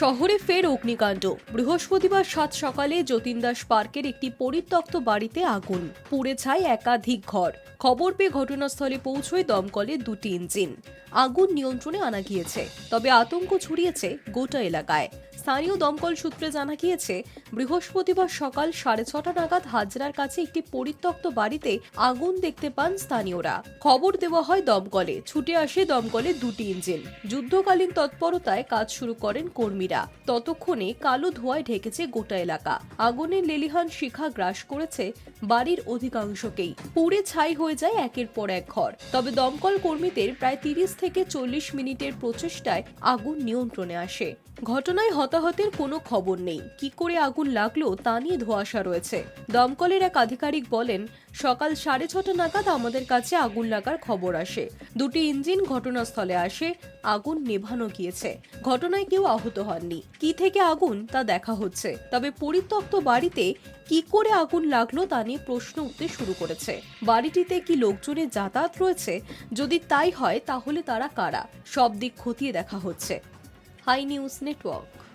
শহরে ফের অগ্নিকাণ্ড। বৃহস্পতিবার সাত সকালে যতীন দাস পার্কের একটি পরিত্যক্ত বাড়িতে আগুন। পুড়ে ছায় একাধিক ঘর। খবর পেয়ে ঘটনাস্থলে পৌঁছয় দমকলে দুটি ইঞ্জিন। আগুন নিয়ন্ত্রণে আনা গিয়েছে, তবে আতঙ্ক ছড়িয়েছে গোটা এলাকায়। স্থানীয় দমকল সূত্রে জানা গিয়েছে, বৃহস্পতিবার সকাল সাড়ে ছটা নাগাদ হাজরার কাছে একটি পরিত্যক্ত বাড়িতে আগুন দেখতে পান স্থানীয়রা। খবর দেওয়া হয় দমকলে। ছুটে আসে দমকলে দুটি ইঞ্জিন। যুদ্ধকালীন তৎপরতায় কাজ শুরু করেন কর্মীরা। ততক্ষণে কালো ধোঁয়ায় ঢেকেছে গোটা এলাকা। আগুনের লেলিহান শিখা গ্রাস করেছে বাড়ির অধিকাংশকেই। পুড়ে ছাই হয়ে যায় একের পর এক ঘর। তবে দমকল কর্মীদের প্রায় তিরিশ থেকে চল্লিশ মিনিটের প্রচেষ্টায় আগুন নিয়ন্ত্রণে আসে। ঘটনায় হতাহতের কোনো খবর নেই। কি করে আগুন লাগল তা নিয়ে ধোঁয়াশা রয়েছে। দমকলের এক আধিকারিক বলেন, সকাল সাড়ে ছটা নাগাদ আমাদের কাছে আগুন লাগার খবর আসে। দুটি ইঞ্জিন ঘটনাস্থলে আসে, আগুন নেভানো গিয়েছে। ঘটনায় কেউ আহত হননি। কি থেকে আগুন তা দেখা হচ্ছে। তবে পরিত্যক্ত বাড়িতে কি করে আগুন লাগল তা নিয়ে প্রশ্ন উঠতে শুরু করেছে। বাড়িটিতে কি লোকজনের যাতায়াত রয়েছে? যদি তাই হয়, তাহলে তারা কারা? সব দিক খতিয়ে দেখা হচ্ছে। High news network.